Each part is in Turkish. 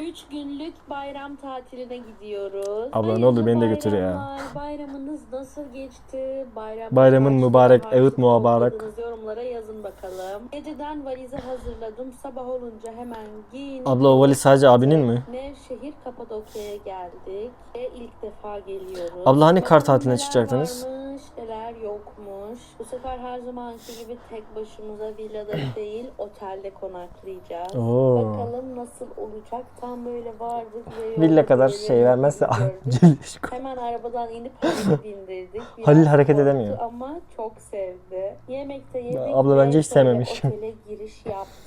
3 günlük bayram tatiline gidiyoruz. Abla ne Hayırlı olur beni de götür ya. bayramlar. Bayramınız nasıl geçti? Bayram Bayramın mübarek, evet mübarek. Yorumlara yazın bakalım. Geceden valizi hazırladım. Sabah olunca hemen giyindim. Abla o valiz sadece abinin mi? Nevşehir Kapadokya'ya geldik ve ilk defa geliyoruz. Abla hani kar Bakalım tatiline neler çıkacaktınız? Varmış, neler yokmuş. Bu sefer her zamanki gibi tek başımıza villada değil otelde konaklayacağız. Oo. Bakalım nasıl olacak. Tam böyle yola Villa kadar şey vermezse gördük. Hemen arabadan inip Halil'i bindirdik. Biraz Halil hareket edemiyor. Ama çok sevdi. Yemekte yedik. Abla bence hiç sevmemiş. Otele giriş yaptık.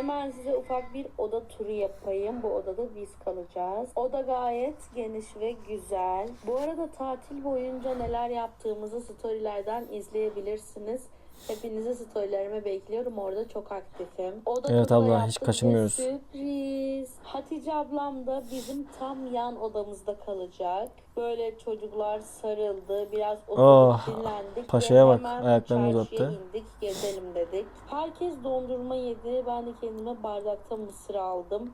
Hemen size ufak bir oda turu yapayım. Bu odada biz kalacağız. Oda gayet geniş ve güzel. Bu arada tatil boyunca neler yaptığımızı storylerden izleyebilirsiniz. Hepinizi storylerime bekliyorum. Orada çok aktifim. Oda Evet abla, hiç kaçırmıyoruz. Sürpriz. Hatice ablam da bizim tam yan odamızda kalacak. Böyle çocuklar sarıldı. Biraz oturduk Oh, dinlendik. paşaya bak, ayaklarını uzattı. indik gezelim dedik. Herkes dondurma yedi. Ben de kendime bardakta mısır aldım.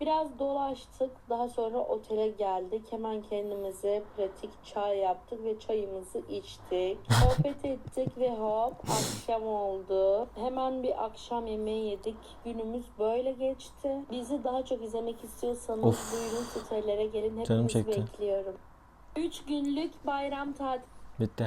Biraz dolaştık. Daha sonra otele geldik. Hemen kendimize pratik çay yaptık ve çayımızı içtik. Sohbet ettik ve hop akşam oldu. Hemen bir akşam yemeği yedik. Günümüz böyle geçti. Bizi daha çok izlemek istiyorsanız Of. buyurun sitelere gelin. Hepinizi bekliyorum. 3 günlük bayram tatili Bitti.